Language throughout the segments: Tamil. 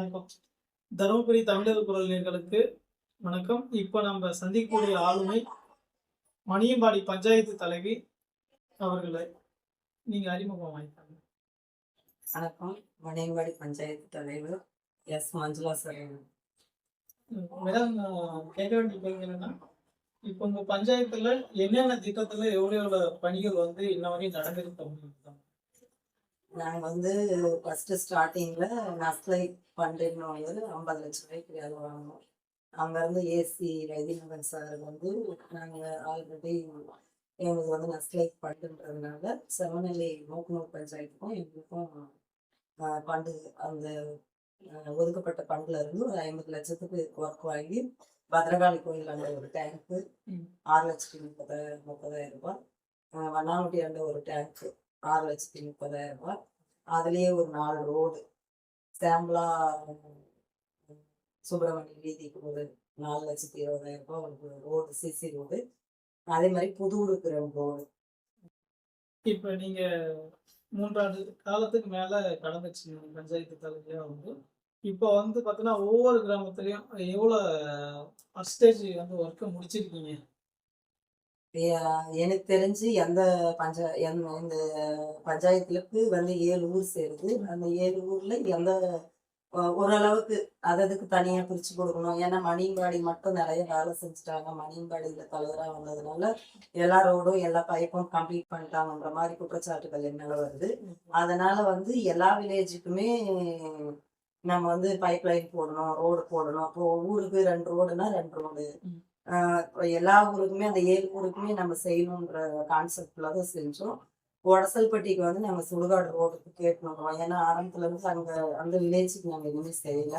வணக்கம். தருமபுரி தமிழர் குரல் நேர்களுக்கு வணக்கம். இப்போ நம்ம சந்திக்கக்கூடிய ஆளுமை மணியம்பாடி பஞ்சாயத்து தலைவி அவர்களை நீங்க அறிமுகம் வாங்கிட்டாங்க வணக்கம். மணியம்பாடி பஞ்சாயத்து தலைவர் எஸ். மஞ்சுளா சார். மேடம் கேட்க வேண்டிய கேள்வி என்னன்னா இப்போ உங்க பஞ்சாயத்துல என்னென்ன திட்டத்துல எவ்வளவு எவ்வளவு பணிகள் வந்து இன்ன வரையும் நடந்திருக்கு நாங்கள் வந்து ஃபர்ஸ்ட் ஸ்டார்டிங்ல நஸ்லை வந்து ஐம்பது லட்ச ரூபாய்க்கு வேலை வாங்கினோம் அங்கேருந்து ஏசி வைத்தியநாதன் சார் வந்து நாங்கள் ஆல்ரெடி எங்களுக்கு வந்து நஸ்லை ஃபண்டுன்றதுனால செவனலி மூக்கனூர் பஞ்சாயத்துக்கும் எங்களுக்கும் ஃபண்டு அந்த ஒதுக்கப்பட்ட ஃபண்டில் இருந்து ஒரு ஐம்பது லட்சத்துக்கு ஒர்க் வாங்கி பத்ரகாளி கோயில் அங்கே ஒரு டேங்க்கு. ஆறு லட்சத்தி முப்பதாயிரம் முப்பதாயிரம் ரூபாய். வண்ணாமட்டி அண்ட ஒரு டேங்க்கு ஆறு லட்சத்தி முப்பதாயிரம் ரூபாய் அதுலேயே ஒரு நாலு ரோடு சாம்பிளா சுப்பிரமணிய வீதிக்கு ஒரு நாலு லட்சத்தி இருபதாயிரம் ரூபாய் ஒரு ரோடு சிசி ரோடு அதே மாதிரி புதூருக்கு ரெண்டு ரோடு இப்போ நீங்க மூன்றாண்டு காலத்துக்கு மேல கடந்துச்சு பஞ்சாயத்து தலைவியா வந்து. இப்போ வந்து பார்த்தீங்கன்னா ஒவ்வொரு கிராமத்துலேயும் எவ்வளவு பர்சன்டேஜ் வந்து ஒர்க்கை முடிச்சிருக்கீங்க? எனக்கு தெரிஞ்சு எந்த பஞ்சா எந்த இந்த பஞ்சாயத்துக்கு வந்து ஏழு ஊர் சேருது. அந்த ஏழு ஊர்ல எந்த ஓரளவுக்கு அததுக்கு தனியா பிரிச்சு கொடுக்கணும். ஏன்னா மணியம்பாடி மட்டும் நிறைய வேலை செஞ்சுட்டாங்க. மணியம்பாடியில தலைவரா வந்ததுனால எல்லாரோடும் எல்லா பைப்பும் கம்ப்ளீட் பண்ணிட்டாங்கன்ற மாதிரி குற்றச்சாட்டுகள் என்ன வருது. அதனால வந்து எல்லா வில்லேஜுக்குமே நம்ம வந்து பைப் லைன் போடணும் ரோடு போடணும். இப்போ ஊருக்கு ரெண்டு ரோடுனா ரெண்டு ரோடு எல்லா ஊருக்குமே அந்த ஏழு ஊருக்குமே நம்ம செய்யணுன்ற கான்செப்ட்ல தான் செஞ்சோம். உடசல்பட்டிக்கு வந்து நாங்கள் சுடுகாடு ரோடுக்கு கேட்டுனோம் ஏன்னா ஆரம்பத்துல இருந்து அங்க அந்த வில்லேஜுக்கு நாங்கள் எதுவுமே செய்யல.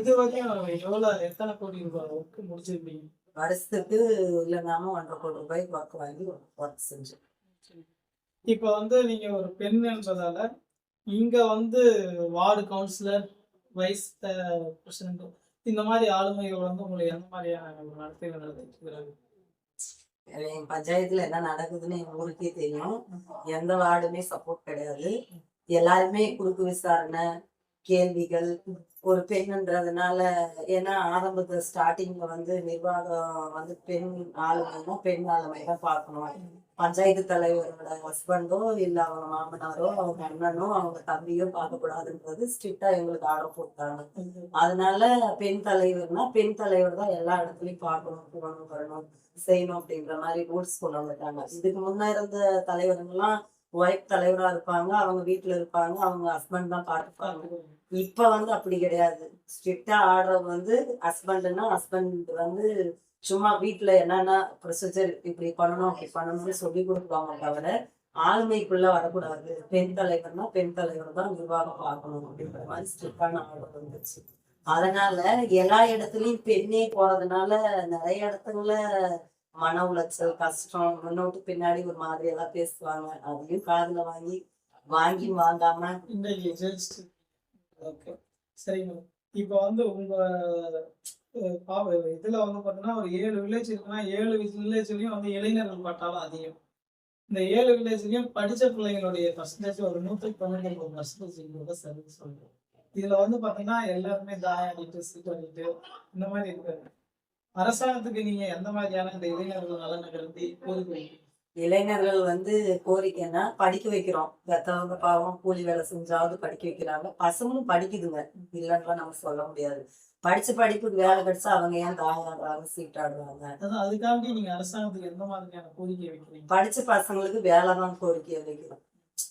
இது வரையும் எவ்வளவு எத்தனை கோடி ரூபாய் ஒர்க் முடிச்சிருப்பீங்க? வருஷத்துக்கு இல்லைனாலும் ஒன்றரை கோடி ரூபாய்க்கு ஒர்க் வாங்கி ஒர்க் செஞ்சோம். இப்போ வந்து நீங்க ஒரு பெண் என்பதால இங்க வந்து வார்டு கவுன்சிலர் வைஸ் பிரசிடண்ட் இந்த மாதிரி ஆளுமைகள் வந்து உங்களை எந்த மாதிரியான ஒரு நடத்தைகள் நடத்திக்கிறாங்க என் பஞ்சாயத்துல என்ன நடக்குதுன்னு எங்க ஊருக்கே தெரியும். எந்த வார்டுமே சப்போர்ட் கிடையாது. எல்லாருமே குறுக்கு விசாரணை கேள்விகள் ஒரு பெண்ணுன்றதுனால ஏன்னா ஆரம்பத்துல ஸ்டார்டிங்ல வந்து நிர்வாகம் வந்து பெண் ஆளுமையும் பெண் ஆளுமையை தான் பார்க்கணும். பஞ்சாயத்து தலைவரோட ஹஸ்பண்டோ இல்ல அவங்க மாமனாரோ அவங்க அண்ணனோ அவங்க தம்பியோ பார்க்கக்கூடாதுன்றது ஸ்ட்ரிக்டா எங்களுக்கு ஆர்டர் போட்டாங்க. அதனால பெண் தலைவர்னா பெண் தலைவர் தான் எல்லா இடத்துலயும் பார்க்கணும் போகணும் வரணும் செய்யணும் அப்படின்ற மாதிரி ரூல்ஸ் கொண்டு வந்துட்டாங்க. இதுக்கு முன்ன இருந்த தலைவருங்கெல்லாம் ஒய்ஃப் தலைவரா இருப்பாங்க அவங்க வீட்டுல இருப்பாங்க அவங்க ஹஸ்பண்ட் தான் பார்த்துப்பாங்க. இப்ப வந்து அப்படி கிடையாது. ஸ்ட்ரிக்டா ஆர்டர் வந்து ஹஸ்பண்ட்னா ஹஸ்பண்ட் வந்து சும்மா வீட்டுல என்னென்ன ப்ரொசீஜர் இப்படி பண்ணணும் அப்படி பண்ணணும்னு சொல்லி கொடுப்பாங்க. தவிர ஆளுமைக்குள்ள வரக்கூடாது. பெண் தலைவர்னா பெண் தலைவர் தான் நிர்வாகம் பார்க்கணும் அப்படின்ற மாதிரி ஸ்ட்ரிக்டான ஆர்டர் வந்துச்சு அதனால எல்லா இடத்துலயும் பெண்ணே போறதுனால நிறைய இடத்துல மன உளைச்சல் கஷ்டம் முன்னோட்டு பின்னாடி ஒரு மாதிரி எல்லாம் பேசுவாங்க. அதையும் காதுல வாங்கி வாங்கி வாங்காம ஓகே சரிங்க இப்போ வந்து உங்க இதுல வந்து பாத்தீங்கன்னா ஒரு ஏழு வில்லேஜ் இருக்குன்னா ஏழு வில்லேஜ்லயும் வந்து இளைஞர்கள் பட்டாலும் அதிகம். இந்த ஏழு வில்லேஜ்லயும் படிச்ச பிள்ளைங்களுடைய பர்சன்டேஜ் ஒரு நூத்தி பன்னெண்டு ஒரு பர்சன்டேஜ் சரி சொல்றோம். இதுல வந்து பாத்தீங்கன்னா எல்லாருமே தாயாடிட்டு சீட்டாடிட்டு இந்த மாதிரி இருக்காங்க. அரசாங்கத்துக்கு நீங்க எந்த மாதிரியான இந்த இளைஞர்கள் நலனை கருதி கோருக்கிறீங்க இளைஞர்கள் வந்து கோரிக்கைன்னா படிக்க வைக்கிறோம். பெத்தவங்க பாவம் கூலி வேலை செஞ்சாவது படிக்க வைக்கிறாங்க. பசங்களும் படிக்குதுங்க. இல்லைன்னா நம்ம சொல்ல முடியாது. படிச்ச படிப்புக்கு வேலை கிடைச்சா அவங்க ஏன் தாயாடுறாங்க சீட்டாடுறாங்க அதான் அதுக்காண்டி நீங்க அரசாங்கத்துக்கு எந்த மாதிரியான கோரிக்கை வைக்கிறீங்க? படிச்ச பசங்களுக்கு வேலை தான் கோரிக்கை வைக்கிறோம்.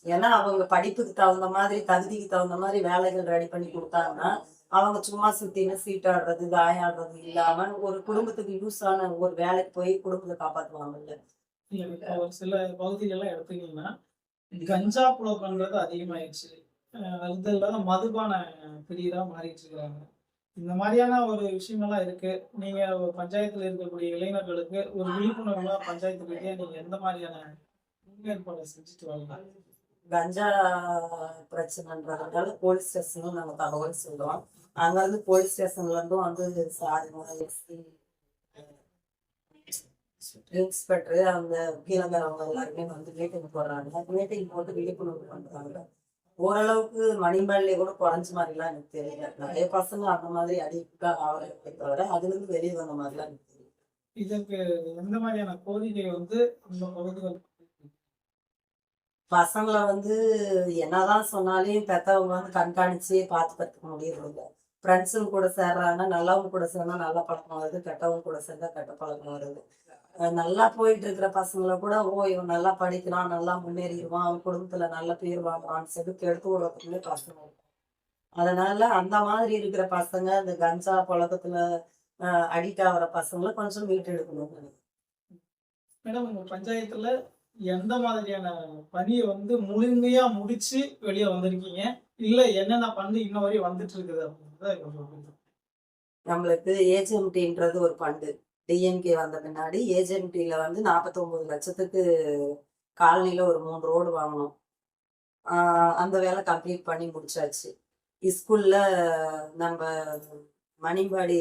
ஏன்னா அவங்க படிப்புக்கு தகுந்த மாதிரி தகுதிக்கு தகுந்த மாதிரி வேலைகள் ரெடி பண்ணி கொடுத்தாங்கன்னா அவங்க சும்மா சுத்தின்னு சீட்டாடுறது தாயாடுறது இல்லாம ஒரு குடும்பத்துக்கு யூஸ் ஆன ஒரு வேலைக்கு போய் குடும்பத்தை காப்பாத்துவாங்கல்ல ஒரு சில பகுதிகள்லாம் எடுத்தீங்கன்னா கஞ்சா புழக்கம்ன்றது அதிகமாயிடுச்சு. அஹ் அது இல்லாத மதுபான பிரியரா மாறிட்டு இருக்கிறாங்க. இந்த மாதிரியான ஒரு விஷயங்கள்லாம் இருக்கு. நீங்க ஒரு பஞ்சாயத்துல இருக்கக்கூடிய இளைஞர்களுக்கு ஒரு விழிப்புணர்வு பஞ்சாயத்து ரீதியா நீங்க எந்த மாதிரியான முன்னேற்பாடு செஞ்சுட்டு வரீங்க? கஞ்சா பிரச்சனைன்றதுனால போலீஸ் ஸ்டேஷனும் நாங்க தகவல் சொல்றோம். அங்க வந்து போலீஸ் ஸ்டேஷன்ல இருந்தும் வந்து சாரி எஸ்பி இன்ஸ்பெக்டர் அந்த கீழங்கிறவங்க எல்லாருமே வந்து மீட்டிங் போடுறாங்க. மீட்டிங் போட்டு விழிப்புணர்வு பண்றாங்க. ஓரளவுக்கு மணிமல்லே கூட குறைஞ்ச மாதிரிலாம் எனக்கு தெரியல. நிறைய பசங்க அந்த மாதிரி அடிக்கா ஆகிறத தவிர அதுல இருந்து வெளியே வந்த மாதிரிலாம் எனக்கு தெரியல. இதற்கு எந்த மாதிரியான கோரிக்கை வந்து இந்த பகுதிகள்? பசங்களை வந்து என்னதான் சொன்னாலும் பெத்தவங்க வந்து கண்காணிச்சு பார்த்துக்கிறதுக்கு முடியறது இல்லை. ஃப்ரெண்ட்ஸுங்க கூட சேர்றாங்கன்னா நல்லவங்க கூட சேர்ந்தா நல்ல பழக்கம் வருது கெட்டவங்க கூட சேர்ந்தா கெட்ட பழக்கம் வருது. நல்லா போயிட்டு இருக்கிற பசங்களை கூட ஓ இவன் நல்லா படிக்கிறான் நல்லா முன்னேறிடுவான் அவன் குடும்பத்துல நல்ல பேர் வாங்குறான்னு சொல்லி கெடுத்து விடுறதுக்குள்ளே பசங்க இருக்கும். அதனால அந்த மாதிரி இருக்கிற பசங்க இந்த கஞ்சா பழக்கத்துல அடிக்ட் ஆகிற பசங்களை கொஞ்சம் மீட்டு எடுக்கணும் மேடம் உங்க பஞ்சாயத்துல எந்த மாதிரியான பணியை வந்து முழுமையா முடிச்சு வெளியே வந்திருக்கீங்க இல்ல என்னென்ன பண்ணி இன்ன வரையும் வந்துட்டு இருக்குது அப்படின்றத. நம்மளுக்கு ஏஜென்டின்றது ஒரு ஃபண்டு டிஎம்கே வந்த பின்னாடி ஏஜென்டில வந்து நாற்பத்தொம்பது லட்சத்துக்கு காலனியில் ஒரு மூணு ரோடு வாங்கினோம். அந்த வேலை கம்ப்ளீட் பண்ணி முடிச்சாச்சு. ஸ்கூல்ல நம்ம மணிபாடி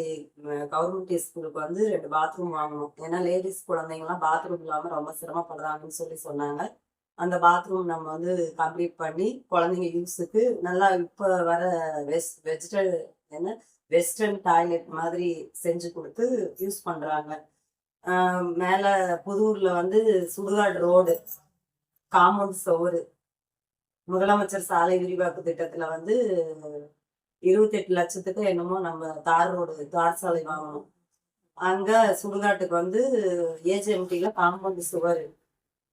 கவர்மெண்ட் ஸ்கூலுக்கு வந்து ரெண்டு பாத்ரூம் வாங்கணும் ஏன்னா லேடிஸ் குழந்தைங்கலாம் பாத்ரூம் இல்லாமல் ரொம்ப சிரமப்படுறாங்கன்னு சொல்லி சொன்னாங்க. அந்த பாத்ரூம் நம்ம வந்து கம்ப்ளீட் பண்ணி குழந்தைங்க யூஸுக்கு நல்லா இப்போ வர வெஜ் வெஜிடல் என்ன வெஸ்டர்ன் டாய்லெட் மாதிரி செஞ்சு கொடுத்து யூஸ் பண்ணுறாங்க மேலே புதூரில் வந்து சுடுகாடு ரோடு காம்பவுண்ட் சோறு. முதலமைச்சர் சாலை விரிவாக்க திட்டத்தில் வந்து இருபத்தெட்டு லட்சத்துக்கு என்னமோ நம்ம தார் ரோடு தார் சாலை வாங்கணும். அங்கே சுடுகாட்டுக்கு வந்து ஏஜென்டியில் காம்பவுண்ட் சுவர்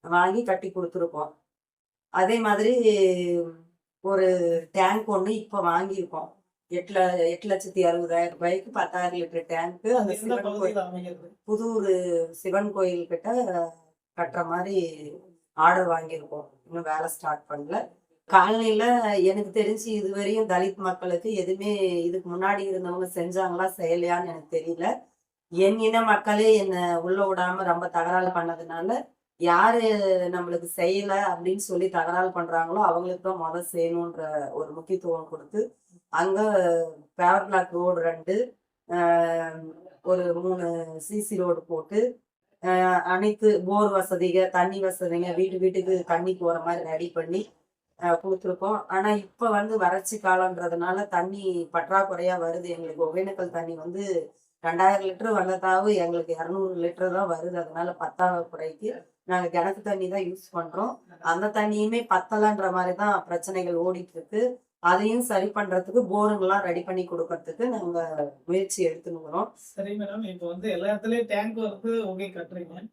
வாங்கி கட்டி கொடுத்துருக்கோம். அதே மாதிரி ஒரு டேங்க் ஒன்று இப்போ வாங்கியிருக்கோம். எட்டு எட்டு லட்சத்தி அறுபதாயிரம் ரூபாய்க்கு பத்தாயிரம் லிட்டர் டேங்க்கு அந்த சிவன் கோயில் புதூர் சிவன் கோயில் கிட்ட கட்டுற மாதிரி ஆர்டர் வாங்கியிருக்கோம். இன்னும் வேலை ஸ்டார்ட் பண்ணல. காலனில எனக்கு தெரிஞ்சு இதுவரையும் தலித் மக்களுக்கு எதுவுமே இதுக்கு முன்னாடி இருந்தவங்க செஞ்சாங்களா செய்யலையான்னு எனக்கு தெரியல. என் இன மக்களே என்னை உள்ள விடாம ரொம்ப தகராறு பண்ணதுனால யாரு நம்மளுக்கு செய்யல அப்படின்னு சொல்லி தகராறு பண்றாங்களோ அவங்களுக்கு தான் முதல் செய்யணுன்ற ஒரு முக்கியத்துவம் கொடுத்து அங்கே பேரலாக் பிளாக் ரோடு ரெண்டு ஒரு மூணு சிசி ரோடு போட்டு அனைத்து போர் வசதிகள் தண்ணி வசதிங்க வீட்டு வீட்டுக்கு தண்ணி போகிற மாதிரி ரெடி பண்ணி கொடுத்துருக்கோம். ஆனால் இப்போ வந்து வறட்சி காலம்ன்றதுனால தண்ணி பற்றாக்குறையாக வருது. எங்களுக்கு ஒகேனக்கல் தண்ணி வந்து ரெண்டாயிரம் லிட்டர் வந்ததாவது எங்களுக்கு இரநூறு லிட்டர் தான் வருது. அதனால பற்றாக்குறைக்கு நாங்கள் கிணத்து தண்ணி தான் யூஸ் பண்ணுறோம் அந்த தண்ணியுமே பத்தலைன்ற மாதிரி தான் பிரச்சனைகள் ஓடிட்டு இருக்கு. அதையும் சரி பண்றதுக்கு போருங்கெல்லாம் ரெடி பண்ணி கொடுக்கறதுக்கு நாங்க முயற்சி எடுத்துனுக்குறோம் சரி மேடம் இப்போ வந்து எல்லா இடத்துலயும் டேங்க் வந்து ஓகே கட்டுறீங்க.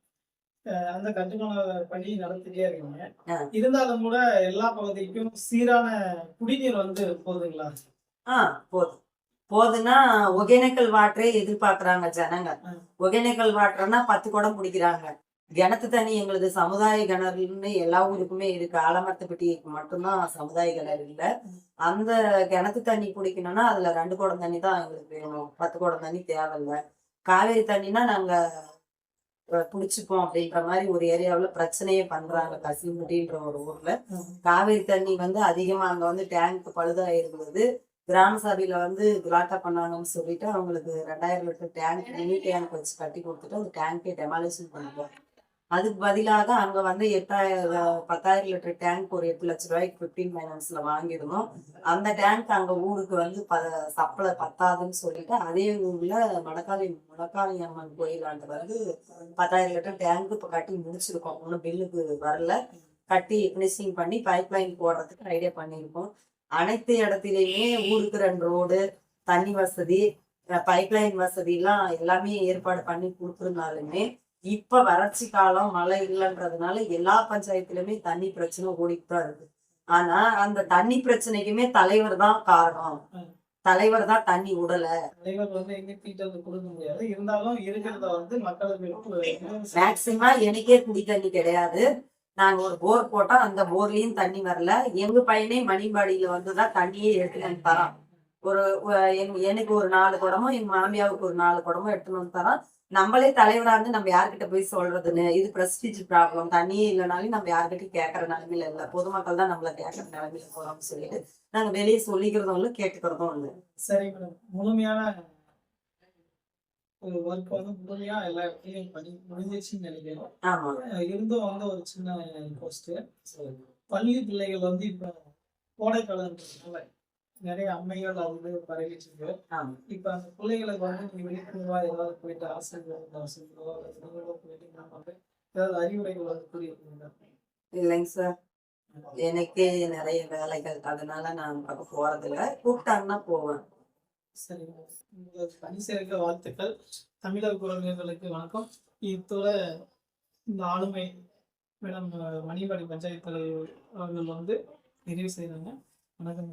அந்த கட்டுமான பணி நடத்திட்டே இருக்கீங்க. இருந்தாலும் கூட எல்லா பகுதிக்கும் சீரான குடிநீர் வந்து போகுதுங்களா ஆ போதும். போதுன்னா ஒகேனக்கல் வாட்டரே எதிர்பார்க்கறாங்க ஜனங்க. ஒகேனக்கல் வாட்டர்னா பத்து குடம் பிடிக்கிறாங்க கிணத்து தண்ணி எங்களுக்கு சமுதாய கிணறுன்னு எல்லா ஊருக்குமே இருக்கு. ஆலமரத்துப்பட்டிக்கு மட்டும்தான் சமுதாய கிணறு இல்லை. அந்த கிணத்து தண்ணி குடிக்கணும்னா அதுல ரெண்டு குடம் தண்ணி தான் எங்களுக்கு வேணும். பத்து குடம் தண்ணி தேவையில்லை. காவேரி தண்ணினா நாங்க அஹ், புடிச்சுப்போம் அப்படின்ற மாதிரி ஒரு ஏரியாவில் பிரச்சனையே பண்றாங்க கசிமுட்டின்ற ஒரு ஊர்ல. காவேரி தண்ணி வந்து அதிகமா அங்க வந்து டேங்க் பழுதா இருந்தது கிராம சபையில வந்து கிராட்டா பண்ணாங்கன்னு சொல்லிட்டு அவங்களுக்கு ரெண்டாயிரம் லிட்டர் டேங்க் மினி டேங்க் வச்சு கட்டி கொடுத்துட்டு அந்த டேங்கே டெமாலேஷன் பண்ணுவோம் அதுக்கு பதிலாக அங்க வந்து எட்டாயிரம் பத்தாயிரம் லிட்டர் டேங்க் ஒரு எட்டு லட்ச ரூபாய்க்கு பிப்டீன் ஃபைனான்ஸ்ல வாங்கிடணும் அந்த டேங்க் அங்க ஊருக்கு வந்து ப சப்ளை பத்தாதுன்னு சொல்லிட்டு அதே ஊர்ல மடக்காளி மடக்காளி அம்மன் கோயிலாண்ட வந்து பத்தாயிரம் லிட்டர் டேங்க் இப்ப கட்டி முடிச்சிருக்கோம். ஒன்றும் பில்லுக்கு வரல. கட்டி ஃபினிஷிங் பண்ணி பைப் லைன் போடுறதுக்கு ஐடியா பண்ணியிருக்கோம். அனைத்து இடத்துலையுமே ஊருக்கு ரெண்டு ரோடு தண்ணி வசதி பைப் லைன் வசதி எல்லாம் எல்லாமே ஏற்பாடு பண்ணி கொடுத்துருந்தாலுமே இப்ப வறட்சி காலம் மழை இல்லைன்றதுனால எல்லா பஞ்சாயத்துலயுமே தண்ணி பிரச்சனை ஓடிட்டு தான் இருக்கு. ஆனா அந்த தண்ணி பிரச்சனைக்குமே தலைவர் தான் காரணம். தலைவர் தான் தண்ணி விடல தலைவர் வந்து எங்க தீட்டது கொடுக்க முடியாது. இருந்தாலும் இருக்கிறத வந்து மக்களுக்கு மேக்சிமம் எனக்கே குடி தண்ணி கிடையாது. நாங்க ஒரு போர் போட்டா அந்த போர்லயும் தண்ணி வரல. எங்க பையனே மணிபாடியில வந்துதான் தண்ணியே எடுத்துட்டு வந்து தரான். ஒரு எனக்கு ஒரு நாலு குடமும் எங்க மாமியாவுக்கு ஒரு நாலு குடமும் எடுத்துட்டு வந்து தரான். நம்மளே தலைவரா இருந்து நம்ம யார்கிட்ட போய் சொல்றதுன்னு இது பிரஸ்டீஜ் ப்ராப்ளம் தண்ணியே இல்லைனாலும் நம்ம யார்கிட்டயும் கேட்கற நிலைமையில இல்ல. பொதுமக்கள் தான் நம்மள கேட்கற நிலைமையில போறோம்னு சொல்லிட்டு நாங்க வெளியே சொல்லிக்கிறதும் இல்லை கேட்டுக்கிறதும் இல்லை. சரி மேடம் முழுமையான ஒரு ஒர்க் வந்து முழுமையா எல்லா இடத்துலயும் பண்ணி முடிஞ்சிச்சுன்னு நினைக்கிறோம் இருந்தும் வந்து ஒரு சின்ன போஸ்ட் பள்ளி பிள்ளைகள் வந்து இப்ப கோடைக்காலன்றதுனால நிறைய அம்மைகள் அது இருக்கு ஆமா இப்ப அந்த பிள்ளைகளுக்கு வந்து நீங்க விழிப்புணர்வா ஏதாவது போயிட்டு ஆசிரியர்கள் ஆசிரியர்களோ அல்லது நீங்களோ போயிட்டு என்ன பண்றது ஏதாவது அறிவுரைகள் வந்து கூறியிருக்கீங்க இல்லைங்க சார் எனக்கு நிறைய வேலைகள் அதனால நான் பார்க்க போறதில்ல. கூப்பிட்டாங்கன்னா போவேன். சரிங்க உங்களுக்கு பணி சேர்க்க வாழ்த்துக்கள். தமிழர் குரல்களுக்கு வணக்கம். இத்தோட இந்த ஆளுமை மேடம் மணிவாடி பஞ்சாயத்து தலைவர் அவர்கள் வந்து நிறைவு செய்கிறாங்க வணக்கம்.